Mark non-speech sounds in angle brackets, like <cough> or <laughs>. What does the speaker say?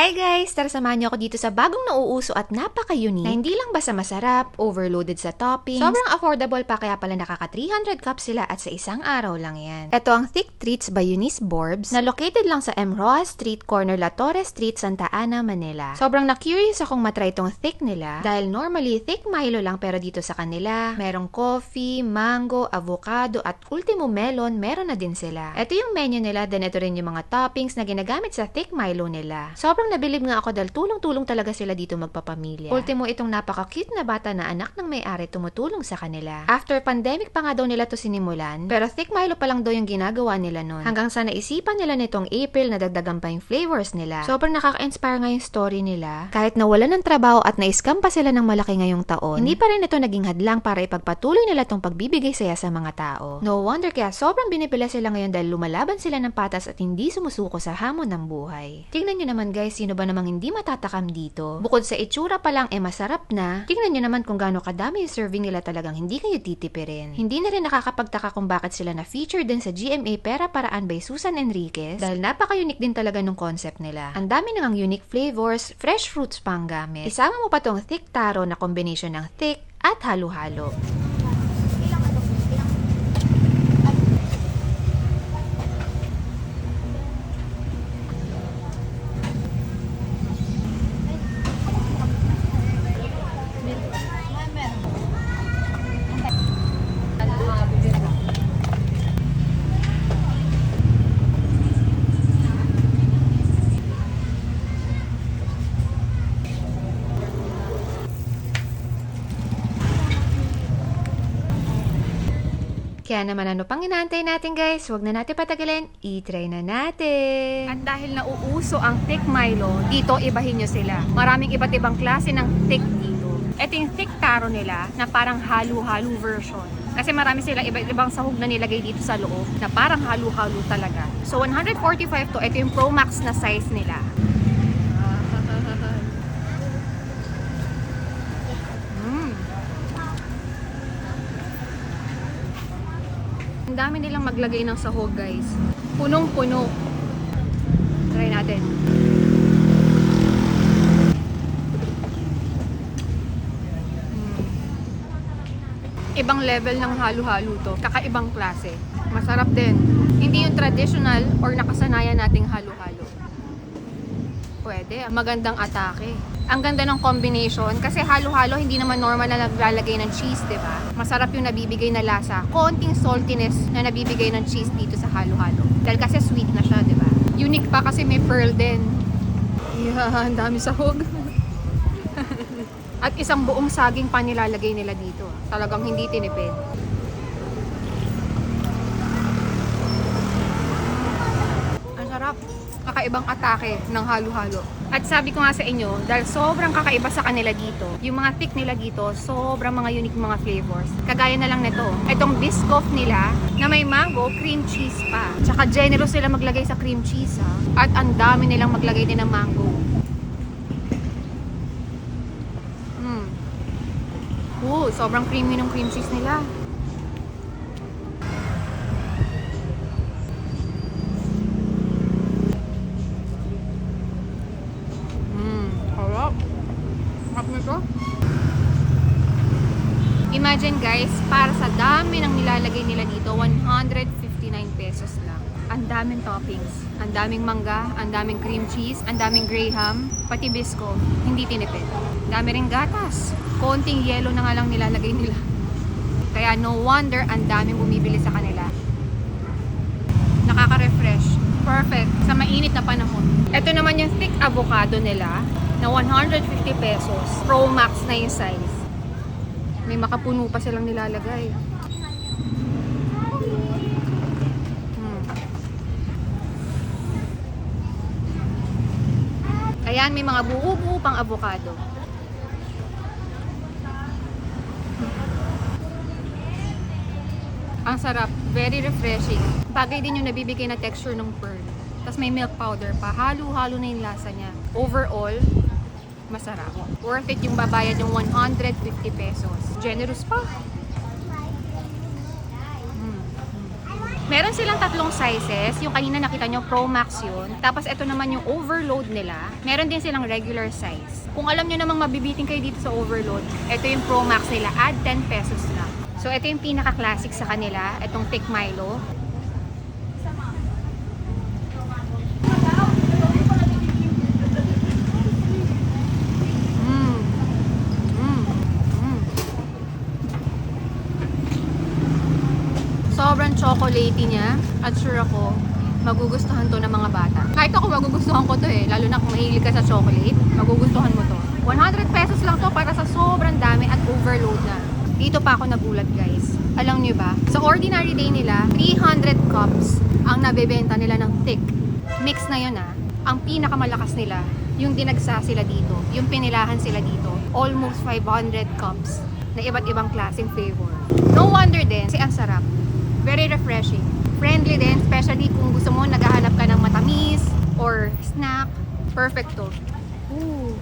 Hi guys! Tara samahan niyo ako dito sa bagong nauuso at napaka-unique na hindi lang basta masarap, overloaded sa toppings, sobrang affordable pa kaya pala nakaka 300 cups sila at sa isang araw lang yan. Ito ang Thick Treats by Eunice Borbs na located lang sa M. Rojas Street, corner La Torre Street, Santa Ana, Manila. Sobrang na-curious akong matry itong thick nila dahil normally thick Milo lang pero dito sa kanila, merong coffee, mango, avocado at ultimo melon, meron na din sila. Ito yung menu nila, then ito rin yung mga toppings na ginagamit sa thick Milo nila. Sobrang nabilib nga ako dahil tulong-tulong talaga sila dito magpapamilya. Ultimo itong napaka-cute na bata na anak ng may-ari tumutulong sa kanila. After pandemic pa nga daw nila to sinimulan, pero thick Milo pa lang daw yung ginagawa nila nun. Hanggang sa naisipan nila nitong April na dagdagan pa yung flavors nila. Sobrang nakaka-inspire nga yung story nila. Kahit nawala ng trabaho at na-scam pa sila ng malaki ngayong taon, hindi pa rin ito naging hadlang para ipagpatuloy nila tong pagbibigay saya sa mga tao. No wonder kaya sobrang binipila sila ngayon dahil lumalaban sila ng patas at hindi sumusuko sa hamon ng buhay. Tingnan nyo naman guys, sino ba namang hindi matatakam dito? Bukod sa itsura pa lang eh masarap na, tingnan nyo naman kung gaano kadami yung serving nila talagang hindi kayo titipirin. Hindi na rin nakakapagtaka kung bakit sila na feature din sa GMA Pera Paraan by Susan Enriquez dahil napaka-unique din talaga nung concept nila. Ang dami nang unique flavors, fresh fruits pang gamit. Isama mo pa tong thick taro na combination ng thick at halo-halo. Kaya naman ano pang inaantay natin guys, huwag na natin patagalin, i-try na natin. At dahil nauuso ang thick Milo, dito ibahin nyo sila. Maraming iba't ibang klase ng thick dito. Ito yung thick taro nila na parang halo-halo version. Kasi marami sila iba't ibang sahog na nilagay dito sa loob na parang halo-halo talaga. So 145 to, ito yung Pro Max na size nila. Mm. Ang dami nilang maglagay ng sahog guys. Punong-puno. Try natin. Mm. Ibang level ng halo-halo to. Kakaibang klase. Masarap din. Hindi yung traditional or nakasanayan nating halo-halo. Pwede. Magandang atake. Ang ganda ng combination kasi halo-halo hindi naman normal na naglalagay ng cheese, 'di ba? Masarap yung nabibigay na lasa. Konting saltiness na nabibigay ng cheese dito sa halo-halo. Dahil kasi sweet na siya, 'di ba? Unique pa kasi may pearl din. Yeah, ang dami sahog. <laughs> At isang buong saging pa nilalagay nila dito. Talagang hindi tinipid. Ang sarap. Kakaibang atake ng halo-halo. At sabi ko nga sa inyo, dahil sobrang kakaiba sa kanila dito, yung mga thick nila dito, sobrang mga unique mga flavors. Kagaya na lang nito. Itong biscoff nila na may mango, cream cheese pa. Tsaka generous sila maglagay sa cream cheese ha. At ang dami nilang maglagay din ng mango. Mm. Oo, sobrang creamy ng cream cheese nila. Mm, harap. Harap nito. Imagine guys, para sa dami ng nilalagay nila dito, 159 pesos lang. Ang daming toppings. Ang daming mangga, ang daming cream cheese, ang daming graham, pati bisco. Hindi tinipid. Dami rin gatas. Konting yelo na nga lang nilalagay nila. <laughs> Kaya no wonder ang daming bumibili sa kanila. Nakaka-refresh. Perfect. Sa mainit na panahon. Ito naman yung thick avocado nila na 150 pesos. Pro Max na yung size. May makapuno pa silang nilalagay. Hmm. Ayan, may mga buo-buo pang avocado. Ang sarap. Very refreshing. Bagay din yung nabibigay na texture ng pearl. Tapos may milk powder pa. Halo-halo na yung lasa niya. Overall, masarap. Worth it yung babayad yung 150 pesos. Generous pa. Mm. Meron silang tatlong sizes. Yung kanina nakita nyo, Pro Max yun. Tapos ito naman yung overload nila. Meron din silang regular size. Kung alam nyo namang mabibiting kayo dito sa overload, ito yung Pro Max nila. Add 10 pesos lang. So ito yung pinaka-classic sa kanila. Itong Thick Milo. Mm. Mm. Mm. Sobrang chocolatey niya at sure ako magugustuhan to ng mga bata. Kahit ako magugustuhan ko to eh, lalo na kung mahilig ka sa chocolate, magugustuhan mo to. 100 pesos lang to para sa sobrang dami at overload na. Dito pa ako nagulat guys. Alam niyo ba, sa ordinary day nila, 300 cups ang nabebenta nila ng thick. Mix na yun ah. Ang pinakamalakas nila, yung dinagsa sila dito, yung pinilahan sila dito, almost 500 cups na iba't ibang klaseng flavor. No wonder din, kasi ang sarap. Very refreshing. Friendly din, especially kung gusto mo naghahanap ka ng matamis or snack. Perfect to. Ooh.